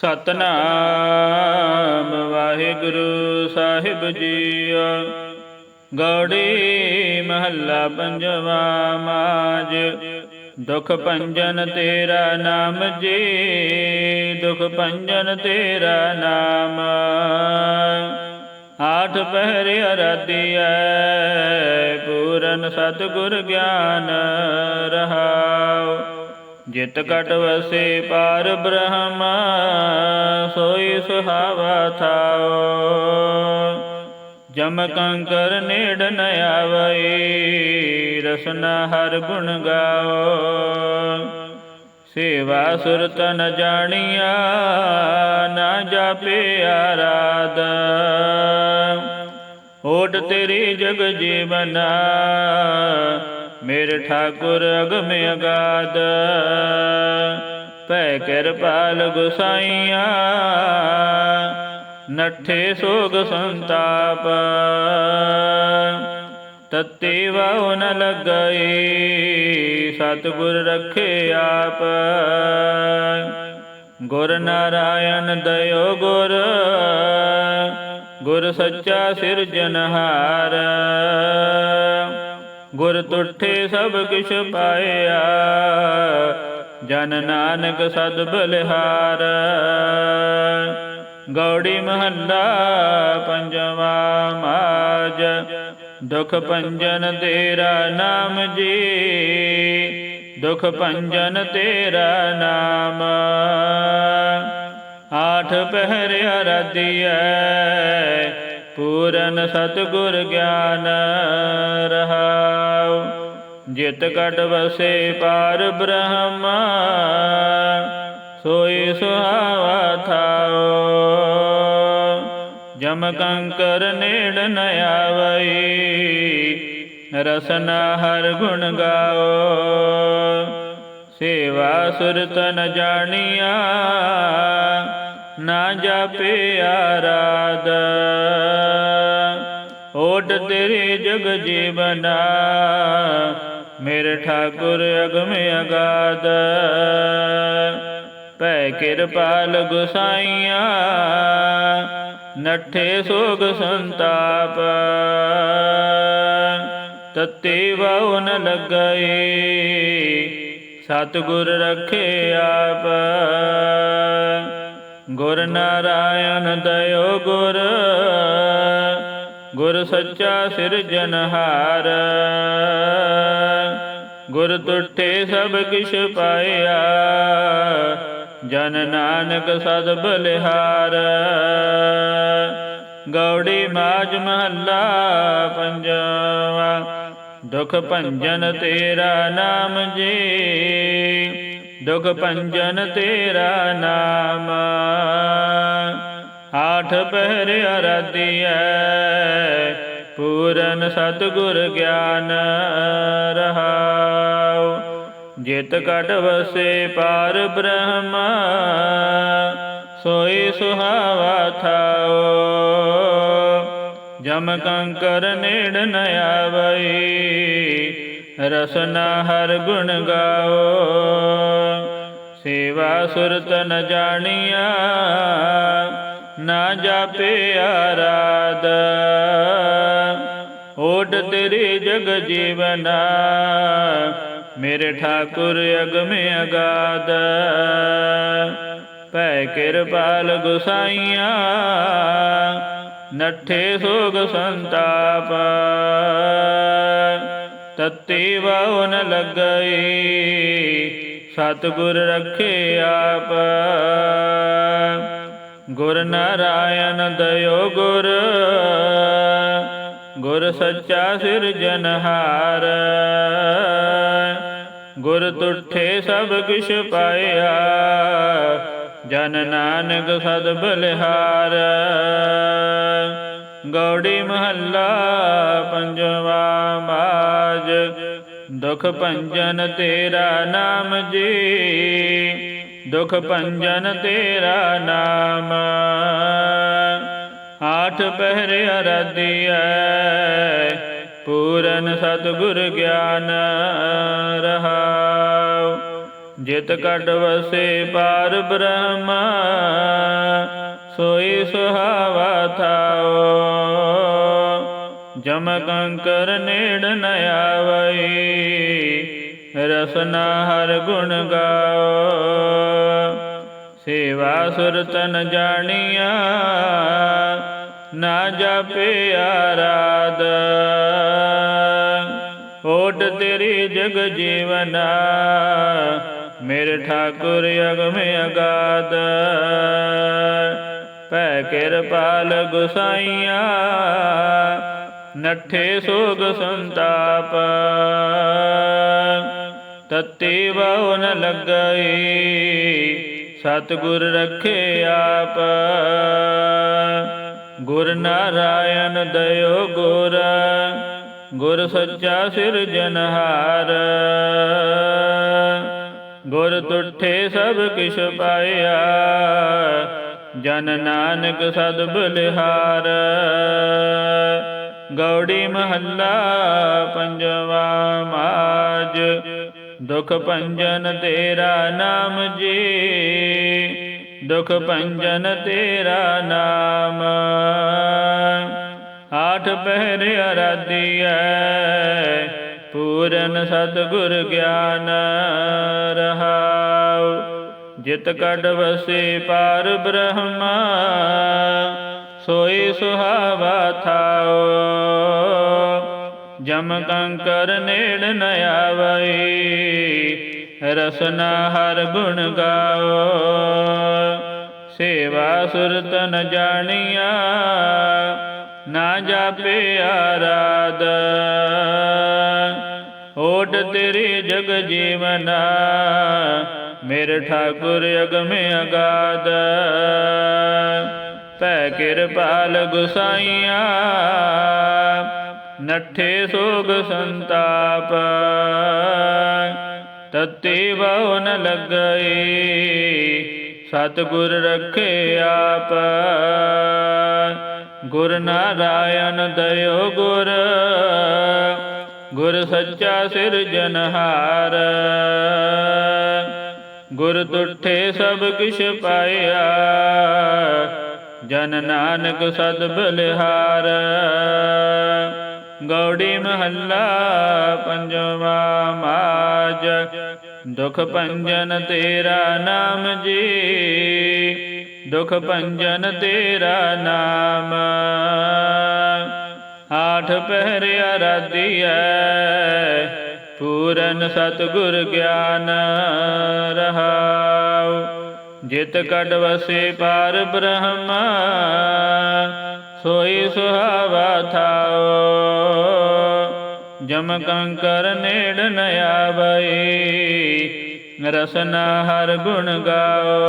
ਸਤਨਾਮ ਵਾਹਿਗੁਰੂ ਸਾਹਿਬ ਜੀਓ। ਗੌੜੀ ਮਹੱਲਾ ਪੰਜਵਾ ਮਾਜ। ਦੁਖ ਭੰਜਨ ਤੇਰਾ ਨਾਮ ਜੀ। ਦੁਖ ਭੰਜਨ ਤੇਰਾ ਨਾਮ। ਆਠ ਪਹਿਰੇ ਅਰਾਧੀਐ ਪੂਰਨ ਸਤਿਗੁਰ ਗਿਆਨ ਰਹਾਉ। ਜਿਤ ਘਟ ਵਸੇ ਪਾਰ ਬ੍ਰਹਮ, ਸੋਈ ਸੁਹਾਵਾ ਥਾਓ। ਜਮ ਕੰਕਰ ਨੇੜ ਨ ਆਵਈ, ਰਸਨਾ ਹਰ ਗੁਣ ਗਾਓ। ਸੇਵਾ ਸੁਰਤ ਨ ਜਾਣੀਆ, ਨਾ ਜਾਪੇ ਆਰਾਧ। ਓਟ ਤੇਰੀ ਜਗ ਜੀਵਨਾ ਮੇਰੇ ਠਾਕੁਰ ਅਗਮ ਅਗਾਦ। ਭੈ ਕਿਰਪਾਲ ਗੁਸਾਈਆ ਨੱਠੇ ਸੋਗ ਸੰਤਾਪ। ਤਤੇ ਵਾਉ ਨ ਲਗਈ। ਸਤਿਗੁਰ ਰਖੇ ਆਪ। ਗੁਰ ਨਾਰਾਇਣ ਦਇਓ ਗੁਰ। ਗੁਰ ਸੱਚਾ ਸਿਰਜਨਹਾਰ ਗੁਰ ਤੁਠੇ ਸਭ ਕਿਛ ਪਾਇਆ। ਜਨ ਨਾਨਕ ਸਦ ਬਲਿਹਾਰ। ਗੌੜੀ ਮਹੰਦਾ ਪੰਜਵਾ ਮਾਜ। ਦੁਖ ਭੰਜਨ ਤੇਰਾ ਨਾਮ ਜੀ। ਦੁਖ ਭੰਜਨ ਤੇਰਾ ਨਾਮ। ਆਠ ਪਹਿਰ ਅਰਾਧੀਐ ਪੂਰਨ ਸਤਿਗੁਰ ਗਿਆਨ ਰਹਾਉ, ਜਿਤ ਕਟ ਵਸੇ ਪਾਰ ਬ੍ਰਹਮ, ਸੋਈ ਸੁਹਾਵਾ ਥਾਓ ਜਮ ਕੰਕਰ ਨੇੜ ਨ ਆਵਈ, ਰਸਨਾ ਹਰ ਗੁਣ ਗਾਓ ਸੇਵਾ ਸੁਰਤ ਨ ਜਾਣੀਆ ਨਾ ਜਾਪੇ ਆਰਾਧ। ਓਟ ਤੇਰੇ ਜਗ ਜੀਵਨਾ ਮੇਰੇ ਠਾਕੁਰ ਅਗਮ ਅਗਾਦ। ਭੈ ਕਿਰਪਾਲ ਗੁਸਾਈਆ ਨੱਠੇ ਸੋਗ ਸੰਤਾਪ। ਤਤੇ ਵਾਉ ਨ ਲਗਈ ਸਤਿਗੁਰ ਰਖੇ ਆਪ। ਗੁਰ ਨਾਰਾਇਣ ਦਇਓ ਗੁਰ ਗੁਰ ਸੱਚਾ ਸਿਰਜਨਹਾਰ ਗੁਰ ਤੁਠੇ ਸਭ ਕਿਛ ਪਾਇਆ, ਜਨ ਨਾਨਕ ਸਦ ਬਲਿਹਾਰ। ਗੌੜੀ ਮਾਜ ਮਹੱਲਾ ਪੰਜਵਾ, ਦੁਖ ਭੰਜਨ ਤੇਰਾ ਨਾਮ ਜੀ। ਦੁਖ ਭੰਜਨ ਤੇਰਾ ਨਾਮ। ਆਠ ਪਹਿਰ ਅਰਾਧੀਐ ਪੂਰਨ ਸਤਿਗੁਰ ਗਿਆਨ ਰਹਾਉ। ਜਿਤ ਕਟ ਵਸੇ ਪਾਰ ਬ੍ਰਹਮ, ਸੋਈ ਸੁਹਾਵਾ ਥਾਓ ਜਮ ਕੰਕਰ ਨੇੜ ਨ ਆਵਈ ਰਸਨਾ ਹਰ ਗੁਣ ਗਾਓ। ਸੇਵਾ ਸੁਰਤ ਨ ਜਾਣੀਆ, ਨਾ ਜਾਪੇ ਆਰਾਧ। ਓਟ ਤੇਰੀ ਜਗ ਜੀਵਨਾ, ਮੇਰੇ ਠਾਕੁਰ ਅਗਮ ਅਗਾਦ। ਭੈ ਕਿਰਪਾਲ ਗੁਸਾਈਆਂ ਨੱਠੇ ਸੋਗ ਸੰਤਾਪ। ਤਤੇ ਵਾਉ ਨ ਲਗਈ, ਸਤਿਗੁਰ ਰਖੇ ਆਪ। ਗੁਰ ਨਾਰਾਇਣ ਦਇਓ ਗੁਰ ਗੁਰ ਸੱਚਾ ਸਿਰਜਨਹਾਰ ਗੁਰ ਤੁਠੇ ਸਭ ਕਿਛ ਪਾਇਆ, ਜਨ ਨਾਨਕ ਸਦ ਬਲਿਹਾਰ। ਗੌੜੀ ਮਹੱਲਾ ਪੰਜਵਾ ਮਾਜ ਦੁਖ ਭੰਜਨ ਤੇਰਾ ਨਾਮ ਜੀ। ਦੁਖ ਭੰਜਨ ਤੇਰਾ ਨਾਮ। ਆਠ ਪਹਿਰੇ ਅਰਾਧੀਐ ਪੂਰਨ ਸਤਿਗੁਰ ਗਿਆਨ ਰਹਾਉ। ਜਿਤ ਕਟ ਵਸੇ ਪਾਰ ਬ੍ਰਹਮ। ਸੋਈ ਸੁਹਾਵਾ ਥਾਓ। ਜਮ ਕੰਕਰ ਨੇੜ ਨ ਆਵਈ, ਰਸਨਾ ਹਰ ਗੁਣ ਗਾਓ। ਸੇਵਾ ਸੁਰਤਨ ਜਾਣੀਆ, ਨਾ ਜਾਪੇ ਆਰਾਧ। ਓਟ ਤੇਰੀ ਜਗ ਜੀਵਨਾ, ਮੇਰੇ ਠਾਕੁਰ ਅਗਮ ਅਗਾਧ ਭੈ ਕਿਰਪਾਲ ਗੁਸਾਈਆ, ਨੱਠੇ ਸੋਗ ਸੰਤਾਪ। ਤਤੀ ਬਹੁ ਨ ਲੱਗਈ, ਸਤਿਗੁਰ ਰਖੇ ਆਪ। ਗੁਰ ਨਾਰਾਇਣ ਦਇਓ ਗੁਰ ਗੁਰ ਸੱਚਾ ਸਿਰਜਨਹਾਰ ਗੁਰ ਤੁਠੇ ਸਭ ਕਿਛ ਪਾਇਆ ਜਨ ਨਾਨਕ ਸਦ ਬਲਿਹਾਰ। ਗੌੜੀ ਮਹੱਲਾ ਪੰਜਵਾ ਮਾਜ। ਦੁਖ ਭੰਜਨ ਤੇਰਾ ਨਾਮ ਜੀ। ਦੁਖ ਭੰਜਨ ਤੇਰਾ ਨਾਮ। ਆਠ ਪਹਿਰ ਅਰਾਧੀਐ ਪੂਰਨ ਸਤਿਗੁਰ ਗਿਆਨ ਰਹਾਉ। ਜਿਤ ਕਡ ਵਸੇ ਪਾਰ ਬ੍ਰਹਮਾ ਸੋਈ ਸੁਹਾਵਾ ਥਾਓ ਜਮ ਕੰਕਰ ਨੇੜ ਨ ਆਵਈ ਰਸਨਾ ਹਰ ਗੁਣ ਗਾਓ ਸੇਵਾ ਸੁਰਤ ਨ ਜਾਣੀਆ, ਨਾ ਜਾਪੇ ਆਰਾਧ। ਓਟ ਤੇਰੇ ਜਗ ਜੀਵਨਾ ਮੇਰੇ ਠਾਕੁਰ ਅਗਮ ਅਗਾਧ ਭੈ ਕਿਰਪਾਲ ਗੁਸਾਈਆ ਨੱਠੇ ਸੋਗ ਸੰਤਾਪ। ਤਤੀ ਬਹੁ ਨ ਲੱਗਈ। ਸਤਿਗੁਰ ਰਖੇ ਆਪ। ਗੁਰ ਨਾਰਾਇਣ ਦਇਓ ਗੁਰ। ਗੁਰ ਸੱਚਾ ਸਿਰਜਨਹਾਰ। ਗੁਰ ਤੁਠੇ ਸਭ ਕਿਛ ਪਾਇਆ। ਜਨ ਨਾਨਕ ਸਦ ਬਲਿਹਾਰ। ਗੌੜੀ ਮਹੱਲਾ ਪੰਜਵਾ ਮਾਜ। ਦੁਖ ਭੰਜਨ ਤੇਰਾ ਨਾਮ ਜੀ। ਦੁਖ ਭੰਜਨ ਤੇਰਾ ਨਾਮ। ਆਠ ਪਹਿਰ ਅਰਾਧੀਐ ਪੂਰਨ ਸਤਿਗੁਰ ਗਿਆਨ ਰਹਾਉ। ਜਿਤ ਕਟ ਵਸੇ ਪਾਰ ਬ੍ਰਹਮ, ਸੋਈ ਸੁਹਾਵਾ ਥਾਓ ਜਮ ਕੰਕਰ ਨੇੜ ਨ ਆਵਈ, ਰਸਨਾ ਹਰ ਗੁਣ ਗਾਓ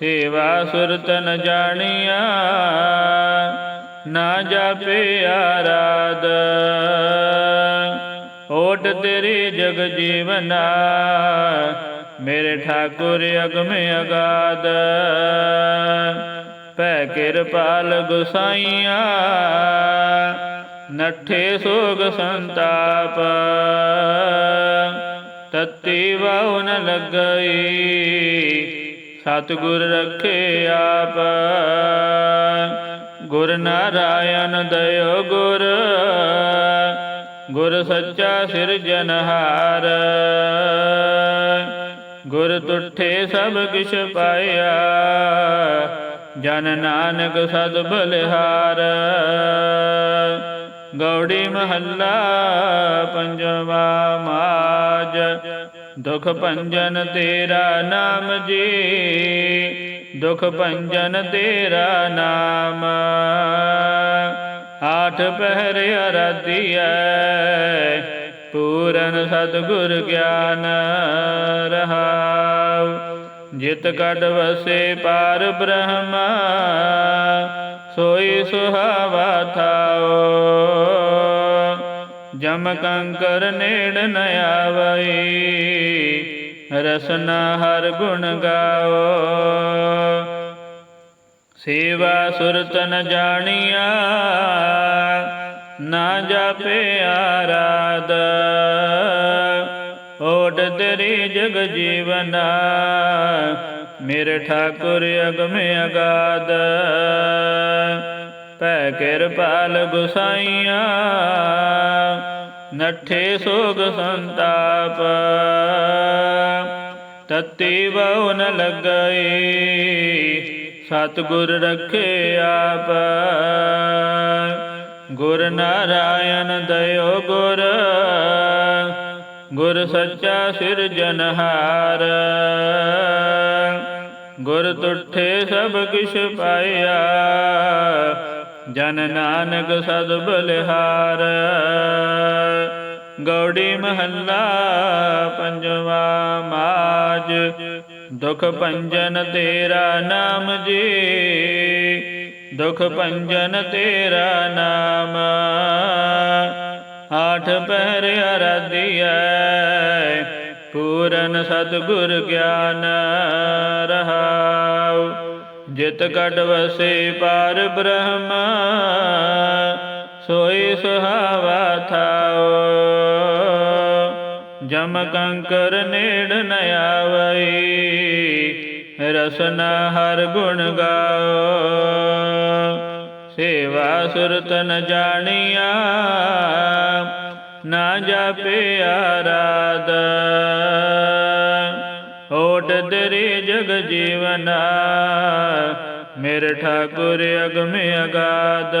ਸੇਵਾ ਸੁਰਤ ਨ ਜਾਣੀਆ, ਨਾ ਜਾਪੇ ਆਰਾਧ। ਓਟ ਤੇਰੀ ਜਗ ਜੀਵਨਾ ਮੇਰੇ ਠਾਕੁਰ ਅਗਮ ਅਗਾਧ ਭੈ ਕਿਰਪਾਲ ਗੁਸਾਈਆ ਨੱਠੇ ਸੋਗ ਸੰਤਾਪ। ਤਤੀ ਵਾਉ ਨ ਲੱਗਈ। ਸਤਿਗੁਰ ਰਖੇ ਆਪ। ਗੁਰ ਨਾਰਾਇਣ ਦਇਓ ਗੁਰ। ਗੁਰ ਸੱਚਾ ਸਿਰਜਨਹਾਰ ਗੁਰ ਤੁਠੇ ਸਭ ਕਿਛ ਪਾਇਆ। ਜਨ ਨਾਨਕ ਸਦ ਬਲਿਹਾਰ। ਗੌੜੀ ਮਹੱਲਾ ਪੰਜਵਾ ਮਾਜ। ਦੁਖ ਭੰਜਨ ਤੇਰਾ ਨਾਮ ਜੀ। ਦੁਖ ਭੰਜਨ ਤੇਰਾ ਨਾਮ। ਆਠ ਪਹਿਰ ਅਰਾਧੀਐ ਪੂਰਨ ਸਤਿਗੁਰ ਗਿਆਨ ਰਹਾਉ। ਜਿਤ ਕਡ ਵਸੇ ਪਾਰ ਬ੍ਰਹਮ, ਸੋਈ ਸੁਹਾਵਾ ਥਾਓ ਜਮ ਕੰਕਰ ਨੇੜ ਨ ਆਵਈ, ਰਸਨਾ ਹਰ ਗੁਣ ਗਾਓ ਸੇਵਾ ਸੁਰਤ ਨ ਜਾਣੀਆ, ਨਾ ਜਾਪੇ ਆਰਾਧ। ਓਟ ਤੇਰੀ ਜਗ ਜੀਵਨਾ, ਮੇਰੇ ਠਾਕੁਰ ਅਗਮ ਅਗਾਧ ਭੈ ਕਿਰਪਾਲ ਗੁਸਾਈਆਂ, ਨੱਠੇ ਸੋਗ ਸੰਤਾਪ। ਤਤੀ ਬਹੁ ਨ ਲੱਗਈ ਸਤਿਗੁਰ ਰੱਖੇ ਆਪ। ਗੁਰ ਨਾਰਾਇਣ ਦਇਓ ਗੁਰ। ਗੁਰ ਸੱਚਾ ਸਿਰਜਨਹਾਰ ਗੁਰ ਤੁਠੇ ਸਭ ਕਿਛ ਪਾਇਆ। ਜਨ ਨਾਨਕ ਸਦ ਬਲਿਹਾਰ। ਗੌੜੀ ਮਹੱਲਾ ਪੰਜਵਾ ਮਾਜ। ਦੁਖ ਭੰਜਨ ਤੇਰਾ ਨਾਮ ਜੀ। ਦੁਖ ਭੰਜਨ ਤੇਰਾ ਨਾਮ। ਆਠ ਪਹਿਰ ਅਰਾਧਿਐ, ਪੂਰਨ ਸਤਿਗੁਰ ਗਿਆਨ ਰਹਾਉ। ਜਿਤ ਕਟ ਵਸੇ ਪਾਰ ਬ੍ਰਹਮ, ਸੋਈ ਸੁਹਾਵਾ ਥਾਉ। ਜਮ ਕੰਕਰ ਨੇੜ ਨ ਆਵਈ, ਰਸਨਾ ਹਰ ਗੁਣ ਗਾਓ। ਸੇਵਾ ਸੁਰਤ ਨ ਜਾਣੀਆ, ਨਾ ਜਾਪੇ ਆਰਾਧ। ਓਟ ਤੇਰੇ ਜਗ ਜੀਵਨਾ, ਮੇਰੇ ਠਾਕੁਰ ਅਗਮ ਅਗਾਧ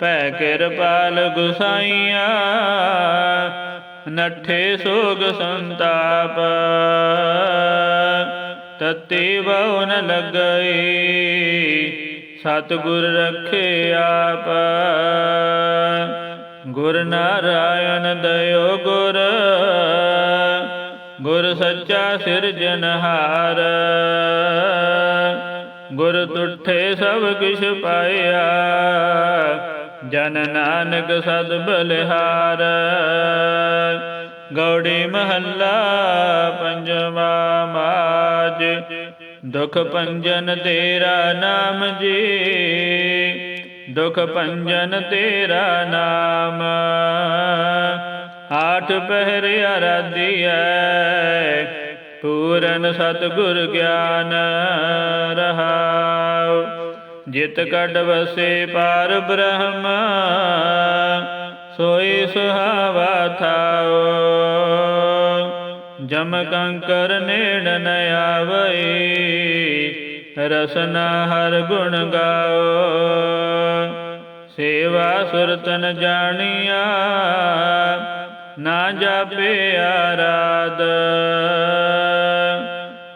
ਭੈ ਕਿਰਪਾਲ ਗੁਸਾਈਆਂ ਨੱਠੇ ਸੋਗ ਸੰਤਾਪ, ਤਤੀ ਬਹੁ ਨ ਲੱਗਈ, ਸਤਿਗੁਰ ਰੱਖੇ ਆਪ। ਗੁਰ ਨਾਰਾਇਣ ਦਇਓ ਗੁਰ ਗੁਰ ਸੱਚਾ ਸਿਰਜਨਹਾਰ ਗੁਰ ਤੁਠੇ ਸਭ ਕਿਛ ਪਾਇਆ ਜਨ ਨਾਨਕ ਸਦ ਬਲਿਹਾਰ। ਗੌੜੀ ਮਹੱਲਾ ਪੰਜਵਾ ਮਾਜ। ਦੁਖ ਭੰਜਨ ਤੇਰਾ ਨਾਮ ਜੀ। ਦੁਖ ਭੰਜਨ ਤੇਰਾ ਨਾਮ। ਆਠ ਪਹਿਰ ਅਰਾਧਿਐ ਪੂਰਨ ਸਤਿਗੁਰ ਗਿਆਨ ਰਹਾਉ। ਜਿਤ ਕਡ ਵਸੇ ਪਾਰ ਬ੍ਰਹਮ, ਸੋਈ ਸੁਹਾਵਾ ਥਾਉ। ਜਮ ਕੰਕਰ ਨੇੜ ਨ ਆਵਈ, ਰਸਨਾ ਹਰ ਗੁਣ ਗਾਓ ਸੇਵਾ ਸੁਰਤਨ ਨ ਜਾਣੀਆ, ਨਾ ਜਾਪੇ ਆਰਾਧ।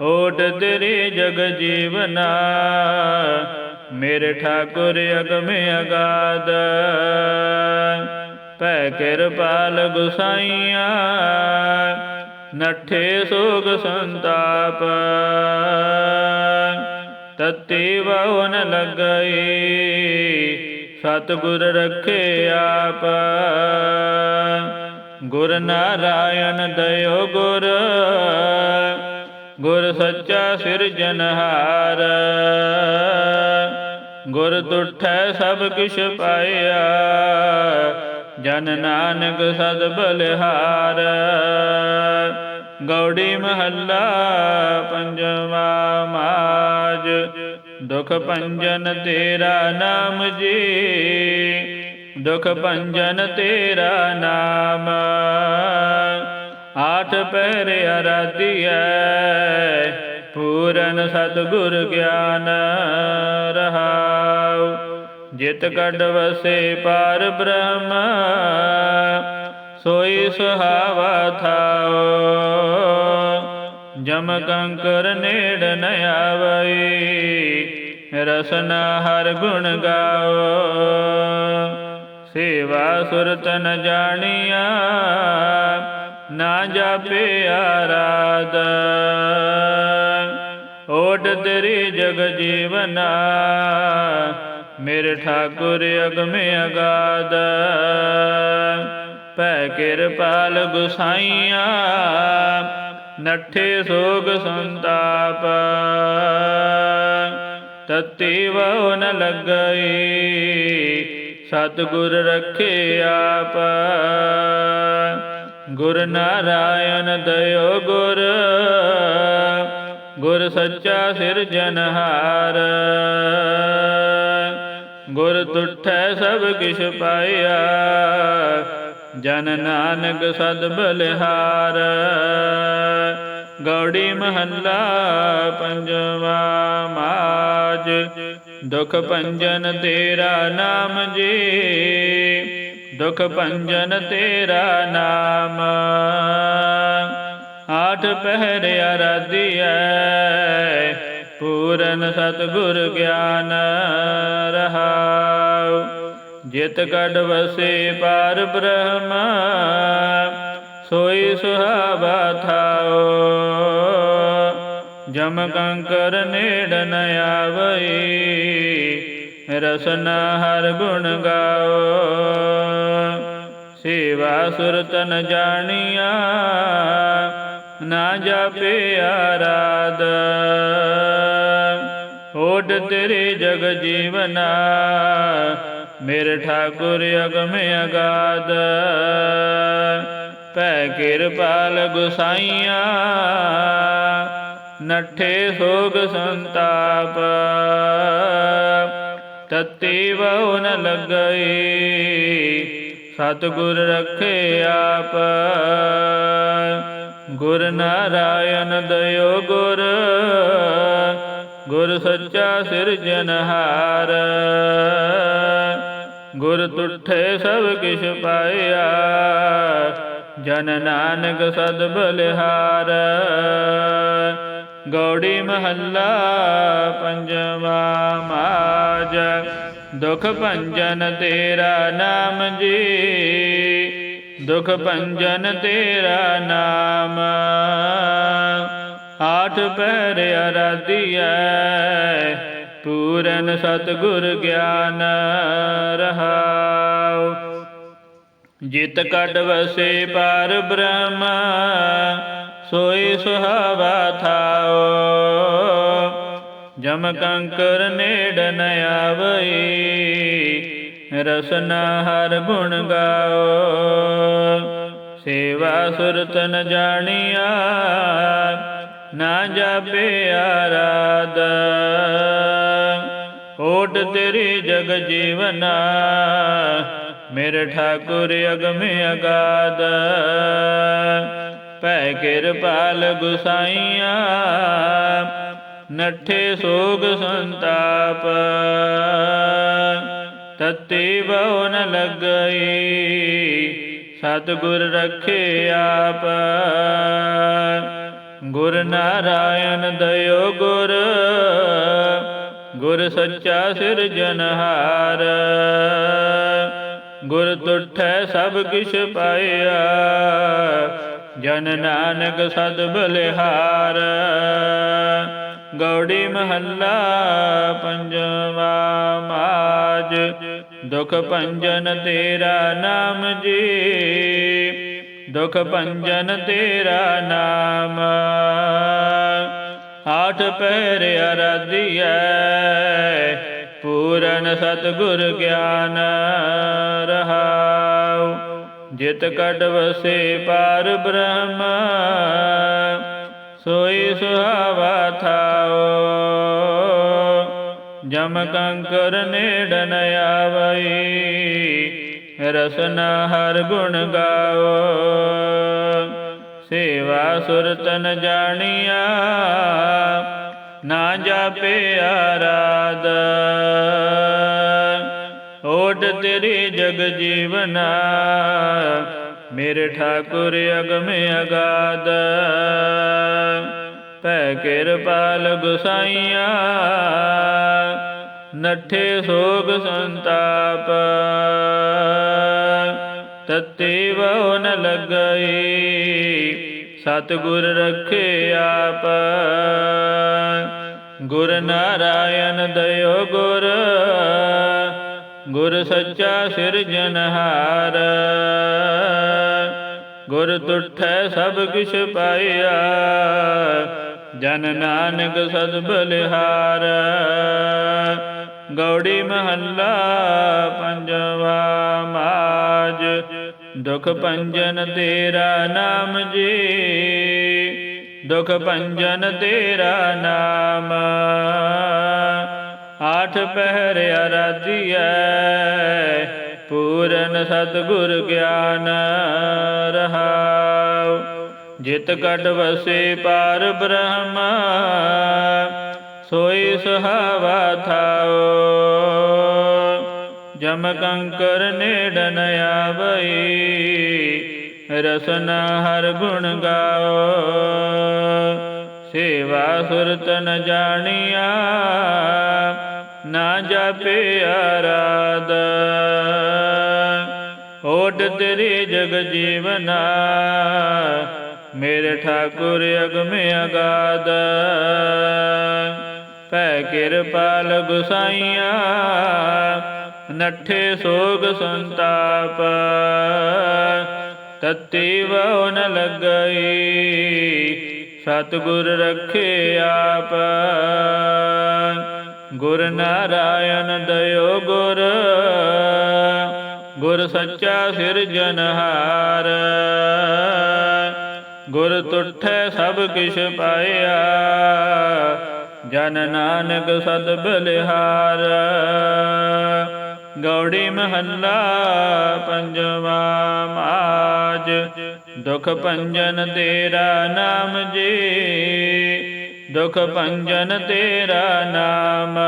ਓਟ ਤੇਰੇ ਜਗ ਜੀਵਨਾ ਮੇਰੇ ਠਾਕੁਰ ਅਗਮ ਅਗਾਧ ਭੈ ਕਿਰਪਾਲ ਗੁਸਾਈਆਂ ਨੱਠੇ ਸੋਗ ਸੰਤਾਪ। ਤਤੀ ਬਹੁ ਨ ਲੱਗਈ। ਸਤਿਗੁਰ ਰੱਖੇ ਆਪ। ਗੁਰ ਨਾਰਾਇਣ ਦਇਓ ਗੁਰ। ਗੁਰ ਸੱਚਾ ਸਿਰਜਨਹਾਰ ਗੁਰ ਤੁਠੈ ਸਭ ਕਿਛ ਪਾਇਆ। ਜਨ ਨਾਨਕ ਸਦ ਬਲਿਹਾਰ। ਗੌੜੀ ਮਹੱਲਾ ਪੰਜਵਾ ਮਾਜ। ਦੁਖ ਭੰਜਨ ਤੇਰਾ ਨਾਮ ਜੀ। ਦੁਖ ਭੰਜਨ ਤੇਰਾ ਨਾਮ। ਆਠ ਪਹਿਰ ਅਰਾਧਿਐ ਪੂਰਨ ਸਤਿਗੁਰ ਗਿਆਨ ਰਹਾਉ। ਜਿਤ ਕਡ ਵਸੇ ਪਾਰ ਬ੍ਰਹਮ, ਸੋਈ ਸੁਹਾਵਾ ਥਾਉ। ਜਮ ਕੰਕਰ ਨੇੜ ਨ ਆਵਈ, ਰਸਨਾ ਹਰ ਗੁਣ ਗਾਓ ਸੇਵਾ ਸੁਰਤ ਨ ਜਾਣੀਆ ਨਾ ਜਾਪੇ ਆਰਾਧ। ਓਟ ਤੇਰੀ ਜਗ ਜੀਵਨਾ। ਮੇਰੇ ਠਾਕੁਰ ਅਗਮ ਅਗਾਧ ਭੈ ਕਿਰਪਾਲ ਗੁਸਾਈਆਂ ਨੱਠੇ ਸੋਗ ਸੰਤਾਪ। ਤਤੀ ਬਹੁ ਨ ਲੱਗਈ। ਸਤਿਗੁਰ ਰੱਖੇ ਆਪ। ਗੁਰ ਨਾਰਾਇਣ ਦਇਓ ਗੁਰ ਗੁਰ ਸੱਚਾ ਸਿਰਜਨਹਾਰ ਗੁਰ ਤੁਠੈ ਸਭ ਕਿਛ ਪਾਇਆ, ਜਨ ਨਾਨਕ ਸਦ ਬਲਿਹਾਰ। ਗੌੜੀ ਮਹੱਲਾ ਪੰਜਵਾ ਮਾਜ, ਦੁਖ ਭੰਜਨ ਤੇਰਾ ਨਾਮ ਜੀ। ਦੁਖ ਭੰਜਨ ਤੇਰਾ ਨਾਮ। ਆਠ ਪਹਿਰ ਅਰਾਧਿਐ ਪੂਰਨ ਸਤਿਗੁਰ ਗਿਆਨ ਰਹਾਉ। ਜਿਤ ਕਡ ਵਸੇ ਪਾਰ ਬ੍ਰਹਮ, ਸੋਈ ਸੁਹਾਵਾ ਥਾਓ ਜਮ ਕੰਕਰ ਨੇੜ ਨ ਆਵਈ ਰਸਨਾ ਹਰ ਗੁਣ ਗਾਓ। ਸੇਵਾ ਸੁਰਤ ਨ ਜਾਣੀਆ, ਨਾ ਜਾਪੇ ਆਰਾਧ। ਓਡ ਤੇਰੇ ਜਗ ਜੀਵਨਾ, ਮੇਰੇ ਠਾਕੁਰ ਅਗਮ ਅਗਾਧ ਪੈ ਕਿਰਪਾਲ ਗੁਸਾਈਆਂ ਨਠੇ ਸੋਗ ਸੰਤਾਪ। ਤਤੀ ਬਹੁ ਨ ਲੱਗਈ। ਸਤਿਗੁਰ ਰਖੇ ਆਪ। ਗੁਰ ਨਾਰਾਇਣ ਦਇਓ ਗੁਰ। ਗੁਰ ਸੱਚਾ ਸਿਰਜਨਹਾਰ ਗੁਰ ਤੁਠੇ ਸਭ ਕਿਛ ਪਾਇਆ। ਜਨ ਨਾਨਕ ਸਦ ਬਲਿਹਾਰ। ਗੌੜੀ ਮਹੱਲਾ ਪੰਜਵਾ ਮਾਜ। ਦੁਖ ਭੰਜਨ ਤੇਰਾ ਨਾਮ ਜੀ। ਦੁਖ ਭੰਜਨ ਤੇਰਾ ਨਾਮ। ਆਠ ਪਹਿਰ ਅਰਾਧਿਐ, ਪੂਰਨ ਸਤਿਗੁਰ ਗਿਆਨ ਰਹਾਉ। ਜਿਤ ਕਟ ਵਸੇ ਪਰ ਬ੍ਰਹਮ। ਸੋਈ ਸੁਹਾਵਾ ਥਾਓ। ਜਮ ਕੰਕਰ ਨੇੜ ਨ ਆਵਈ, ਰਸਨਾ ਹਰ ਗੁਣ ਗਾਓ। ਸੇਵਾ ਸੁਰਤ ਨ ਜਾਣੀਆ, ਨਾ ਜਾਪੇ ਆਰਾਧ। ਓਟ ਤੇਰੀ ਜਗ ਜੀਵਨਾ, ਮੇਰੇ ਠਾਕੁਰ ਅਗਮ ਅਗਾਧ। ਭੈ ਕਿਰਪਾਲ ਗੁਸਾਈਆਂ, ਨੱਠੇ ਸੋਗ ਸੰਤਾਪ। ਤਤੀ ਬਹੁ ਨ ਲੱਗਈ, ਸਤਿਗੁਰ ਰਖੇ ਆਪ। ਗੁਰ ਨਾਰਾਇਣ ਦਇਓ ਗੁਰ ਗੁਰ ਸੱਚਾ ਸਿਰਜਨਹਾਰ ਗੁਰ ਤੁਠੈ ਸਭ ਕਿਛ ਪਾਇਆ ਜਨ ਨਾਨਕ ਸਦ ਬਲਿਹਾਰ। ਗੌੜੀ ਮਹੱਲਾ ਪੰਜਵਾ ਮਾਜ। ਦੁਖ ਭੰਜਨ ਤੇਰਾ ਨਾਮ ਜੀ। ਦੁਖ ਭੰਜਨ ਤੇਰਾ ਨਾਮ। ਆਠ ਪਹਿਰ ਅਰਾਧਿਐ, ਪੂਰਨ ਸਤਿਗੁਰ ਗਿਆਨ ਰਹਾਉ। ਜਿਤ ਕਟ ਵਸੇ ਪਾਰ ਬ੍ਰਹਮ, ਸੋਈ ਸੁਹਾਵਾ ਥਾਓ। ਜਮ ਕੰਕਰ ਨੇੜ ਨ ਆਵਈ, ਰਸਨਾ ਹਰ ਗੁਣ ਗਾਓ। ਸੇਵਾ ਸੁਰਤਨ ਨ ਜਾਣੀਆ, ਨਾ ਜਾਪੇ ਆਰਾਧ। ਓਟ ਤੇਰੀ ਜਗ ਜੀਵਨਾ ਮੇਰੇ ਠਾਕੁਰ ਅਗਮ ਅਗਾਧ ਭੈ ਕਿਰਪਾਲ ਗੁਸਾਈਆਂ ਨਠੇ ਸੋਗ ਸੰਤਾਪ। ਤਤੀ ਬਹੁ ਨ ਲੱਗਈ, ਸਤਿਗੁਰ ਰਖੇ ਆਪ। ਗੁਰ ਨਾਰਾਇਣ ਦਇਓ ਗੁਰ ਗੁਰ ਸੱਚਾ ਸਿਰਜਨਹਾਰ ਗੁਰ ਤੁਠੈ ਸਭ ਕਿਛ ਪਾਇਆ। ਜਨ ਨਾਨਕ ਸਦ ਬਲਿਹਾਰ। ਗੌੜੀ ਮਹੱਲਾ ਪੰਜਵਾ ਮਾਜ। ਦੁਖ ਭੰਜਨ ਤੇਰਾ ਨਾਮ ਜੀ। ਦੁਖ ਭੰਜਨ ਤੇਰਾ ਨਾਮ। ਆਠ ਪਹਿਰ ਅਰਾਧੀਐ, ਪੂਰਨ ਸਤਿਗੁਰ ਗਿਆਨ ਰਹਾਉ। ਜਿਤ ਕਟ ਵਸੇ ਪਾਰ ਬ੍ਰਹਮ, ਸੋਈ ਸੁਹਾਵਾ ਥਾਓ ਜਮ ਕੰਕਰ ਨੇੜ ਆਵਈ, ਰਸਨਾ ਹਰ ਗੁਣ ਗਾਓ ਸੇਵਾ ਸੁਰਤ ਨ ਜਾਣੀਆ, ਨਾ ਜਾਪੇ ਆਰਾਧ। ਓਟ ਤੇਰੇ ਜਗ ਜੀਵਨਾ, ਮੇਰੇ ਠਾਕੁਰ ਅਗਮੇ ਅਗਾਦ। ਭੈ ਕਿਰਪਾਲ ਗੁਸਾਈਆ ਨੱਠੇ ਸੋਗ ਸੰਤਾਪ। ਤਤੀ ਵਉ ਨ ਲੱਗਈ ਸਤਿਗੁਰ ਰਖੇ ਆਪ। ਗੁਰ ਨਾਰਾਇਣ ਦਇਓ ਗੁਰ। ਗੁਰ ਸੱਚਾ ਸਿਰਜਨਹਾਰ ਗੁਰ ਤੁਠੈ ਸਭ ਕਿਛ ਪਾਇਆ। ਜਨ ਨਾਨਕ ਸਦ ਬਲਿਹਾਰ। ਗੌੜੀ ਮਹੱਲਾ ਪੰਜਵਾ ਮਾਜ। ਦੁਖ ਭੰਜਨ ਤੇਰਾ ਨਾਮ ਜੀ। ਦੁਖ ਭੰਜਨ ਤੇਰਾ ਨਾਮ।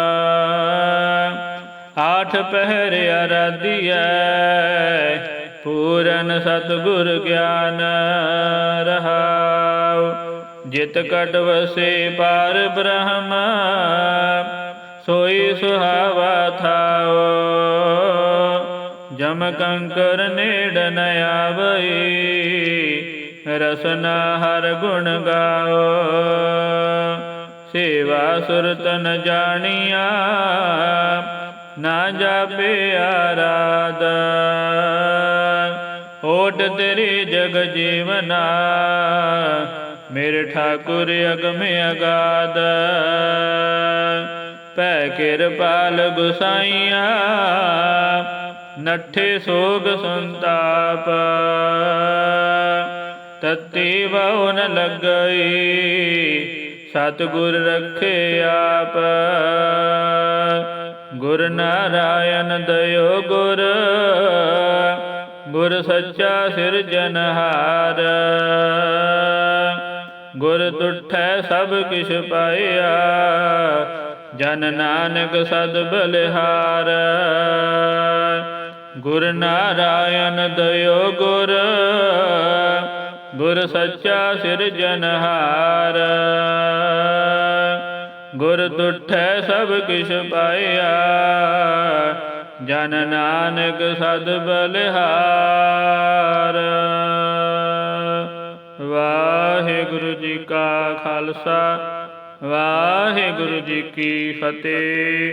ਆਠ ਪਹਿਰ ਅਰਾਧੀਐ ਪੂਰਨ ਸਤਿਗੁਰ ਗਿਆਨ ਰਹਾਉ। ਜਿਤ ਕਟ ਵਸੇ ਪਾਰ ਬ੍ਰਹਮ, ਸੋਈ ਸੁਹਾਵਾ ਥਾਓ ਜਮ ਕੰਕਰ ਨੇੜ ਨ ਆਵਈ, ਰਸਨਾ ਹਰ ਗੁਣ ਗਾਓ। ਸੇਵਾ ਸੁਰਤ ਨ ਜਾਣੀਆ, ਨਾ ਜਾਪੇ ਆਰਾਧ। ਓਟ ਤੇਰੀ ਜਗ ਜੀਵਨਾ, ਮੇਰੇ ਠਾਕੁਰ ਅਗਮੇ ਅਗਾਦ। ਭੈ ਕਿਰਪਾਲ ਗੁਸਾਈਆ ਨੱਠੇ ਸੋਗ ਸੰਤਾਪ। ਤਤੀ ਵਉ ਨ ਲੱਗਈ, ਸਤਿਗੁਰ ਰਖੇ ਆਪ। ਗੁਰ ਨਾਰਾਇਣ ਦਇਓ ਗੁਰ ਗੁਰ ਸੱਚਾ ਸਿਰਜਨਹਾਰ ਗੁਰ ਤੁਠੈ ਸਭ ਕਿਛ ਪਾਇਆ, ਜਨ ਨਾਨਕ ਸਦ ਬਲਿਹਾਰ। ਗੁਰ ਨਾਰਾਇਣ ਦਇਓ ਗੁਰ ਗੁਰ ਸੱਚਾ ਸਿਰਜਨਹਾਰ ਗੁਰ ਤੁਠੈ ਸਭ ਕਿਛ ਪਾਇਆ, ਜਨ ਨਾਨਕ ਸਦ ਬਲਿਹਾਰ। ਵਾਹਿਗੁਰੂ ਜੀ ਕਾ ਖਾਲਸਾ, ਵਾਹਿਗੁਰੂ ਜੀ ਕੀ ਫਤਿਹ।